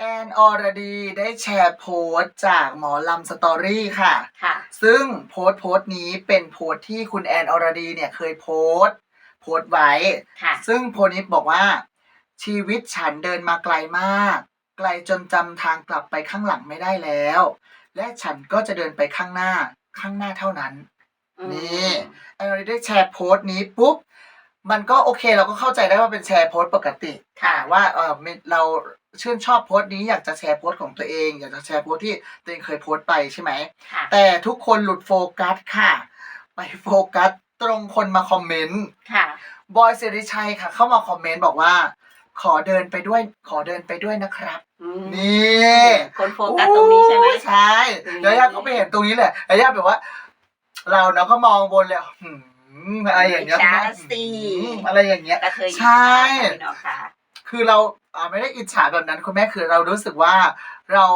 แอนอรดีได้แชร์โพสต์จากหมอลำสตอรี่ค่ะ ค่ะ ซึ่งโพสต์โพสต์นี้เป็นโพสต์ที่คุณแอนอรดีเนี่ยเคยโพสต์โพสต์ไว้ ค่ะ ซึ่งโพสต์นี้บอกว่า ชีวิตฉันเดินมาไกลมาก ไกลจนจำทางกลับไปข้างหลังไม่ได้แล้ว และฉันก็จะเดินไปข้างหน้าข้างหน้าเท่านั้น นี่แอนอรดีได้แชร์โพสต์นี้ปุ๊บ มันก็โอเคเราก็เข้าใจได้ว่าเป็นแชร์โพสต์ปกติค่ะว่าเออไม่เราชื่นชอบโพสต์นี้อยากจะแชร์โพสต์ของตัวเอง อยากจะแชร์โพสต์ที่ตัวเองเคยโพสต์ไปใช่ไหมค่ะแต่ทุกคนหลุดโฟกัสค่ะ ไปโฟกัสตรงคนมาคอมเมนต์ค่ะบอยสิริชัยค่ะ เข้ามาคอมเมนต์บอกว่า ขอเดินไปด้วย ขอเดินไปด้วยนะครับอืมนี่คนโฟกัสตรงนี้ใช่ไหมโอ้ยใช่แล้วย่าก็ไปเห็นตรงนี้แหละแล้วย่าแบบว่า เราเนาะก็มองบนเลยหื มอะไรอย่างเงี้ยอิจฉาแม่สิหืมอะไรอย่างเงี้ยกระเทยใช่อิจฉาค่ะพี่น้องค่ะ คือเราอ่าไม่ได้อิจฉาแบบนั้นคุณแม่คือเรารู้สึกว่าเรา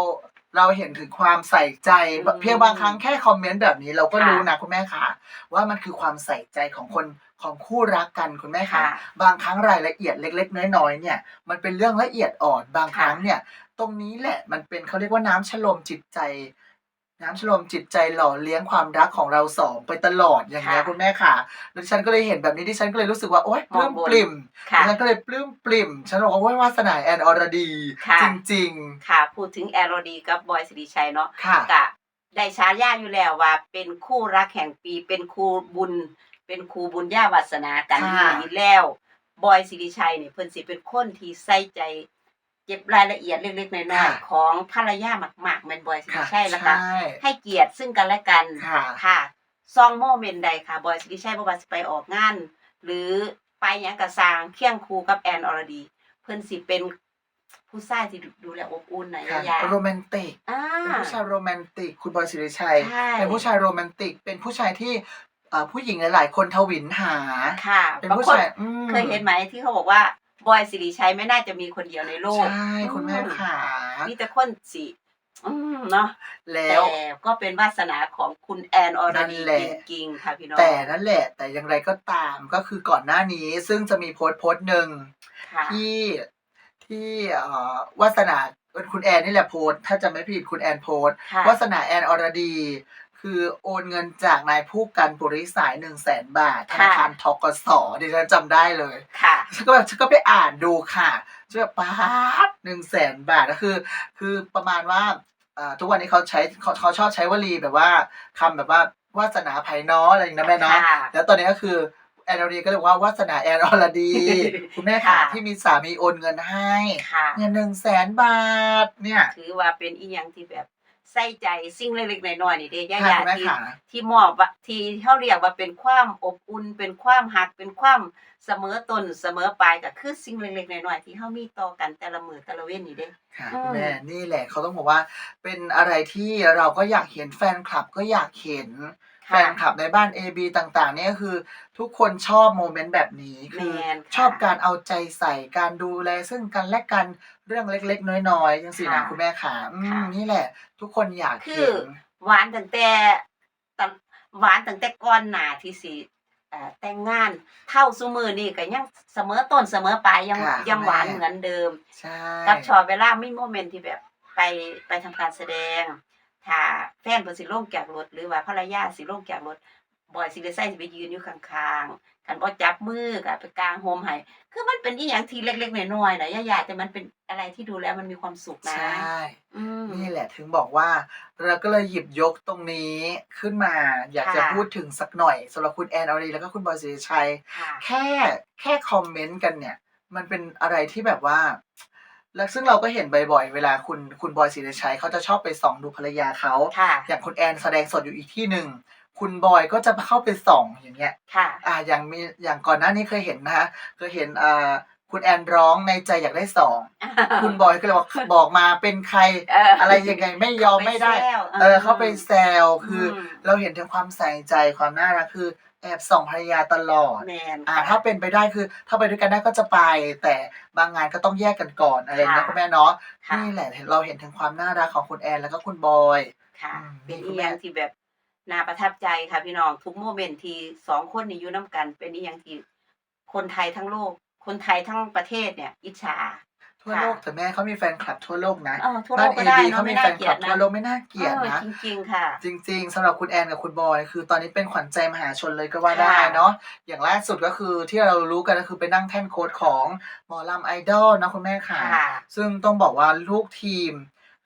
เราเห็นถึงความใส่ใจอืมเพียงบางครั้งแค่คอมเมนต์แบบนี้เราก็ค่ะ รู้นะคุณแม่ค่ะว่ามันคือความใส่ใจของคนของคู่รักกันคุณแม่ค่ะค่ะ บางครั้งรายละเอียดเล็ก ๆ น้อยๆเนี่ย มันเป็นเรื่องละเอียดอ่อนบางครั้งเนี่ย ตรงนี้แหละมันเป็นเขาเรียกว่าน้ำชโลมจิตใจ น้ำชโลมจิตใจหล่อเลี้ยงความรักของเราสองไปตลอดอย่างเงี้ยค่ะคุณแม่ค่ะแล้วฉันก็เลยเห็นแบบนี้ที่ฉันก็เลยรู้สึกว่าโอ๊ยปลื้มมองบน ปริ่มค่ะฉันก็เลยปลื้มปริ่มฉันบอกว่าโอ้ยวาสนาแอนอรดี ค่ะ จริงค่ะ พูดถึงแอโรดีกับบอยสิริชัยเนาะๆค่ะ กะได้ฉายาอยู่แล้วว่า เป็นคู่รักแห่งปี เป็นคู่บุญ เป็นคู่บุญญาวาสนากันค่ะ อยู่แล้ว บอยสิริชัยเนี่ยเพิ่นสิเป็นคนที่ใส่ใจเก็บรายละเอียดเล็กๆน้อยๆของภรรยามากๆแม่นบอยสิริค่ะชัยแล้วก็ใช่ให้เกียรติซึ่งกันและกันค่ะค่ะซองโมเมนต์ใดค่ะบอยสิริชัยบ่ว่าสิไปออกงาน หรือไปหยังกะสร้างเคียงคู่กับแอนอรดี เพิ่นสิเป็นผู้ชายที่ดูแลอบอุ่นนะค่ะยาโรแมนติก อ่า เป็นผู้ชายโรแมนติก คุณบอยสิริชัย ใช่ เป็นผู้ชายโรแมนติก เป็นผู้ชายที่เอ่อผู้หญิงหลายๆคนทวินหา ค่ะเป็นบางผู้คน ชายอืม เคยเห็นไหมที่เขาบอกว่า บอยสิริชัยไม่น่าจะมีคนเดียวในโลกใช่คุณแม่ขามีแต่คนสิอืมเนาะแล้แต่วก็เป็นวาสนาของคุณแอนอรนั่นดีแหละจริงๆค่ะพี่น้องแต่นั่นแหละ แต่อย่างไรก็ตามก็คือก่อนหน้านี้ซึ่งจะมีโพสต์โพสต์หนึ่งค่ะที่ที่เอ่อวาสนาคุณแอนนี่แหละโพสต์ถ้าจะไม่ผิดคุณแอนโพสต์ค่ะวาสนาแอนอรดี คือโอนเงินจากนายผู้กันบริสายหนึ่งแสนบาทธนาคารทกสดิฉันจำได้เลยค่ะฉันก็แบบฉันก็ไปอ่านดูค่ะฉันแบบป๊าดหนึ่งแสนบาทก็คือ คือประมาณว่าเอ่อทุกวันนี้เขาใช้เขาเขาชอบใช้วลีแบบว่าคำแบบว่าวาสนาไผ่น้ออะไรอย่างนี้นะแม่เนาะค่ะแล้วตอนนี้ก็คือแอนอรดีก็เลยว่าวาสนาแอนอรดี คุณแม่ค่ะค่ะที่มีสามีโอนเงินให้ค่ะเงินหนึ่งแสนบาทเนี่ย ถือว่าเป็นอีหยังที่แบบ ใส่ใจสิ่งเล็กๆน้อยๆนี่เด้ย่าค่ะยาคุณแม่ที่ค่ะที่มอบว่าที่เขาเรียกว่าเป็นความอบอุ่นเป็นความหักเป็นความเสมอต้นเสมอปลายก็คือสิ่งเล็กๆน้อยๆที่เขามีต่อกันแต่ละมือแต่ละเว้นนี่เด้ ค่ะอืม คุณแม่นี่แหละเขาต้องบอกว่า เป็นอะไรที่เราก็อยากเห็นแฟนคลับก็อยากเห็น แฟค่ะนคลับในบ้าน AB ต่างๆ เนี่ยก็คือทุกคนชอบโมเมนต์แบบนี้คือแมนค่ะชอบการเอาใจใส่การดูแลซึ่งกันและกันเรื่องเล็กๆ น้อยๆจังสินะค่ะคุณแม่ค่ะอืมค่ะ นี่แหละ ทุกคนอยากคืเห็อนหวานตั้งแต่ตั้งหวานตั้งแต่ก่อนหน้าที่สิเอ่อแต่งงานเท่าซุมือนี่ก็ยังเสมอต้นเสมอปลายยังค่ะยังหวานแม่ เหมือนเดิม ใช่ กับชอบเวลามีโมเมนต์ที่แบบไปไปทำการแสดง ถ้าแฟนเพิ่นสิลงจากรถหรือว่าภรรยาสิลงจากรถบอยสิได้ใส่สิไปยืนอยู่ข้างๆกันบ่จับมือก็ไปกลางโฮมให้คือมันเป็นอีหยังที่เล็กๆน้อยๆนะย่าๆแต่มันเป็นอะไรที่ดูแล้วมันมีความสุขนะใช่อืมนี่แหละถึงบอกว่า เราก็เลยหยิบยกตรงนี้ขึ้นมา อยากจะค่ะพูดถึงสักหน่อยสำหรับคุณแอนอรีแล้วก็คุณบอยสิริชัยค่ะแค่แค่คอมเมนต์กันเนี่ย มันเป็นอะไรที่แบบว่า แล้วซึ่งเราก็เห็นบ่อยๆ เวลาคุณคุณบอยศิริชัยเขาจะชอบไปส่องดูภรรยาเขาค่ะ อย่างคุณแอนแสดงสดอยู่อีกที่หนึ่ง คุณบอยก็จะเข้าไปส่องอย่างเงี้ย ค่ะ อ่าอย่างมีอย่างก่อนหน้านี้เคยเห็นนะคะเคยเห็นอ่าคุณแอนร้องในใจอยากได้สอง คุณบอยก็เลยบอกบอกมาเป็นใคร เอออะไรยังไงไม่ยอมไม่ได้เข้าปแซวเออเข้าไปแซวคืออม เราเห็นถึงความใส่ใจความน่ารักคือ แอบส่องภรรยาตลอด แมนอ่าค่ะถ้าเป็นไปได้คือ ถ้าไปด้วยกันได้ก็จะไป แต่บางงานก็ต้องแยกกันก่อนอะไรอย่างเงี้ยค่ะคุณแม่เนาะค่ะนี่แหละเราเห็นถึงความน่ารักของคุณแอนแล้วก็คุณบอย ค่ะ อืมเป็นคุอีณหแม่ยังที่แบบน่าประทับใจค่ะพี่น้องทุกโมเมนต์ที่สองคนนี้อยู่น้ำกัน เป็นอีหยังที่คนไทยทั้งโลก คนไทยทั้งประเทศเนี่ย อิจฉา ทั่วโลกแต่แม่เขามีแฟนคลับทั่วโลกนะเออทั่วโลบ้านกเอก็ได้บีเนาะเขาไม่มีน่าแฟนเกลีคยลัดบนะทั่วโลกไม่น่าเกลียดเออนะ จริงๆค่ะ จริงๆสำหรับคุณแอนกับคุณบอย คือตอนนี้เป็นขวัญใจมหาชนเลยก็ว่าได้เนาะอย่างล่าสุดก็คือที่เรารู้กันก็คือไปนั่งแท่นโค้ดของหมอลำไอดอลนะคุณแม่ค่ะ ค่ะ ซึ่งต้องบอกว่าลูกทีม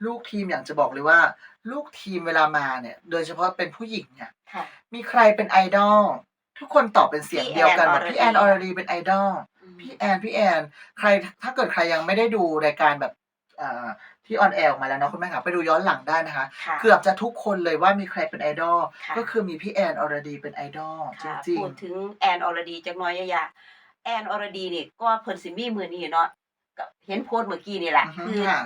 ลูกทีมอย่างจะบอกเลยว่า ลูกทีมเวลามาเนี่ย โดยเฉพาะเป็นผู้หญิงเนี่ย ค่ะ มีใครเป็นไอดอลทุกคนตอบเป็นเสียงเดียวกันพี่แบบแอนอรดีพี่แอนอรดีเป็นไอดอล พี่แอนพี่แอน ใครถ้าเกิดใครยังไม่ได้ดูรายการแบบอ่าที่ออนแอร์ออกมาแล้วเนาะคุณแม่ค่ะไปดูย้อนหลังได้นะคะค่ะเกือบจะทุกคนเลยว่ามีใครเป็นไอดอลค่ะก็คือมีพี่แอนอรดีเป็นไอดอลจค่ะริงพูดถึงแอนอรดีจักหน้อยยะๆแอนอรดีนี่ก็เพิ่นสิมีมือนี้เนาะก็เห็นโพสต์เมื่อกี้นี่แหละๆอือฮึคือค่ะ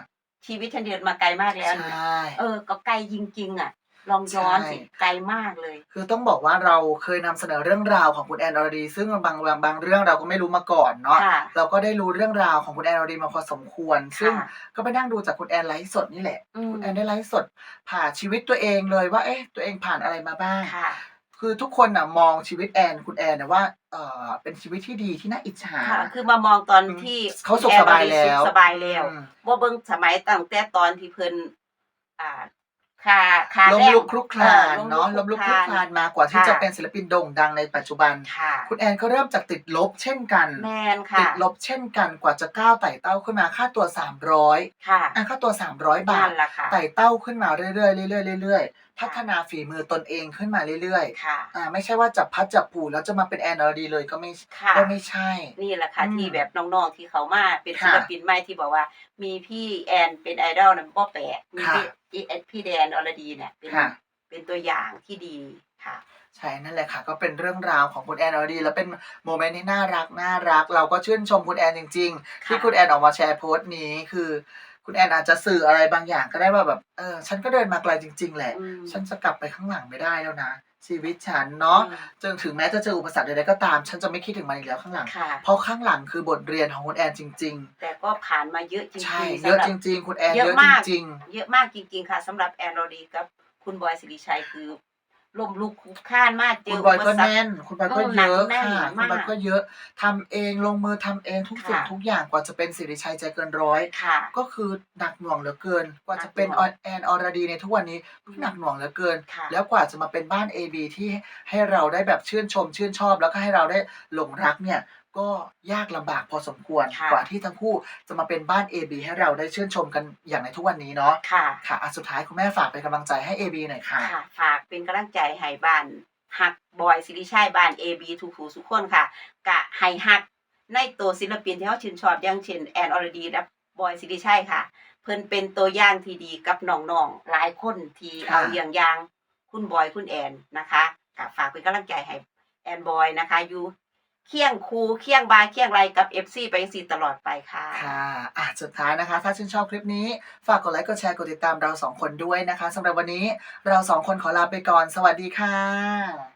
ชีวิตฉันเดินมาไกลมากแล้วใช่เออก็ไกลจริงๆอะ ลองย้อนสิใช่ไกลมากเลย คือต้องบอกว่าเราเคยนำเสนอเรื่องราวของคุณแอนอรดี ซึ่งบางบางบางเรื่องเราก็ไม่รู้มาก่อนเนาะค่ะ เราก็ได้รู้เรื่องราวของคุณแอนอรดีมาพอสมควร ซึ่งค่ะก็ไปนั่งดูจากคุณแอนไลฟ์สดนี่แหละ อืมคุณแอนได้ไลฟ์สดผ่านชีวิตตัวเองเลยว่าเอ๊ะตัวเองผ่านอะไรมาบ้าง ค่ะ คือทุกคนน่ะมองชีวิตแอนคุณแอนนะว่าเออเป็นชีวิตที่ดีที่น่าอิจฉา ค่ะ คือมามองตอนอืมที่เขาสุขสบายแล้วสุขสบายแล้วอืม ว่าเบิ่งสมัยตั้งแต่ตอนที่เพิ่นอ่า คาคาล้มแรก ลุกคลุกคลานออเนาะล้มลุกคลุกคลานมากว่าที่ค่ะ จะเป็นศิลปินโด่งดังในปัจจุบัน ค่ะคุณแอนก็เริ่มจากติดลบเช่นกัน แมนติค่ะดลบเช่นกันกว่าจะก้าวไต่เต้าขึ้นมาค่าตัว 300ค่ะอะค่าตัว 300 บานั่ทนแหละค่ะไต่เต้าขึ้นมาเรื่อยๆเรื่อยๆเรื่อยๆพัฒนาฝีมือตนเองขึ้นมาเรื่อยค่ะๆอ่าไม่ใช่ว่าจับพัดจับผูแล้วจะมาเป็นแอนอรดีเลยก็ไม่ค่ะ ก็ไม่ใช่ นี่แหละค่ะอืมที่แบบน้องๆที่เขามาเป็นค่ะศิลปินใหม่ที่บอกว่า มีพี่แอนเป็นไอดอลนั้นบ่แปลกมีค่ะ พี่อีเอ็ดพี่แดนอรดีเนี่ยเป็นค่ะ เป็นตัวอย่างที่ดีค่ะ ใช่นั่นแหละค่ะ ก็เป็นเรื่องราวของคุณแอนอรดี แล้วเป็นโมเมนต์ที่น่ารักน่ารัก เราก็ชื่นชมคุณแอนจริง ๆ ที่ค่ะคุณแอนออกมาแชร์โพสต์นี้คือ คุณแอนอาจจะสื่ออะไรบางอย่างก็ได้ว่าแบบเออฉันก็เดินมาไกลจริง ๆ แหละ อืม ฉันจะกลับไปข้างหลังไม่ได้แล้วนะ ชีวิตฉันเนาะอืมจนถึงแม้จะเจออุปสรรคใดๆก็ตาม ฉันจะไม่คิดถึงมันอีกแล้วข้างหลัง ค่ะ เพราะข้างหลังคือบทเรียนของคุณแอนจริง แต่ก็ผ่านมาเยอะจริๆ งใช่ ๆเยอะสำหรับ จริง ๆ คุณแอนเยอะเยอะมาก จริงเยอะมากจริง ๆ ค่ะสำหรับแอนอรดีกับคุณบอยสิริชัยคือ ลมลุกคลุกคลานมากๆเจคุณอบอยก็อุปสรรคแน่น คุณบอยก็เออเยอะหนักแน่นค่ะ คุณบอยมากก็เยอะทำเองลงมือทำเองทุกสิ่งค่ะทุกอย่างกว่าจะเป็นสิริชัยใจเกินร้อย ค่ะ ก็คือหนักหน่วงเหลือเกิน กว่าจะเป็นหนักหน่วง แอนอรดีในทุกวันนี้ก็หนักหน่วงเหลือเกิน ค่ะ แล้วกว่าจะมาเป็นบ้าน AB ที่ให้เราได้แบบชื่นชม ชื่นชอบ แล้วก็ให้เราได้หลงรักเนี่ย ก็ยากลำบากพอสมควรค่ะ กว่าที่ทั้งคู่จะมาเป็นบ้าน AB ให้เราได้ชื่นชมกันอย่างในทุกวันนี้เนาะค่ะ ค่ะอะสุดท้ายคุณแม่ฝากเป็นกำลังใจให้ AB หน่อยค่ะ ค่ะ ฝากเป็นกำลังใจให้บ้านฮักบอยสิริชัยบ้านเอบีทุกผู้ทุกคนค่ะ กะให้ฮักในตัวศิลปินที่เขาชื่นชอบอย่างเช่นแอนอรดีและบอยสิริชัยค่ะ เพิ่นเป็นตัวอย่างที่ดีกับน้องๆหลายคนที่ค่ะ เอาอย่างอย่างคุณบอยคุณแอนนะคะกะฝากเป็นกำลังใจให้แอนบอยนะคะอยู่ เคียงครูเคียงบาเคียงไรกับเอฟซีไปสีตลอดไปค่ะ ค่ะอะสุดท้ายนะคะ ถ้าชื่นชอบคลิปนี้ ฝากกดไลค์ กดแชร์ กดติดตามเราสองคนด้วยนะคะสำหรับวันนี้เราสองคนขอลาไปก่อน สวัสดีค่ะ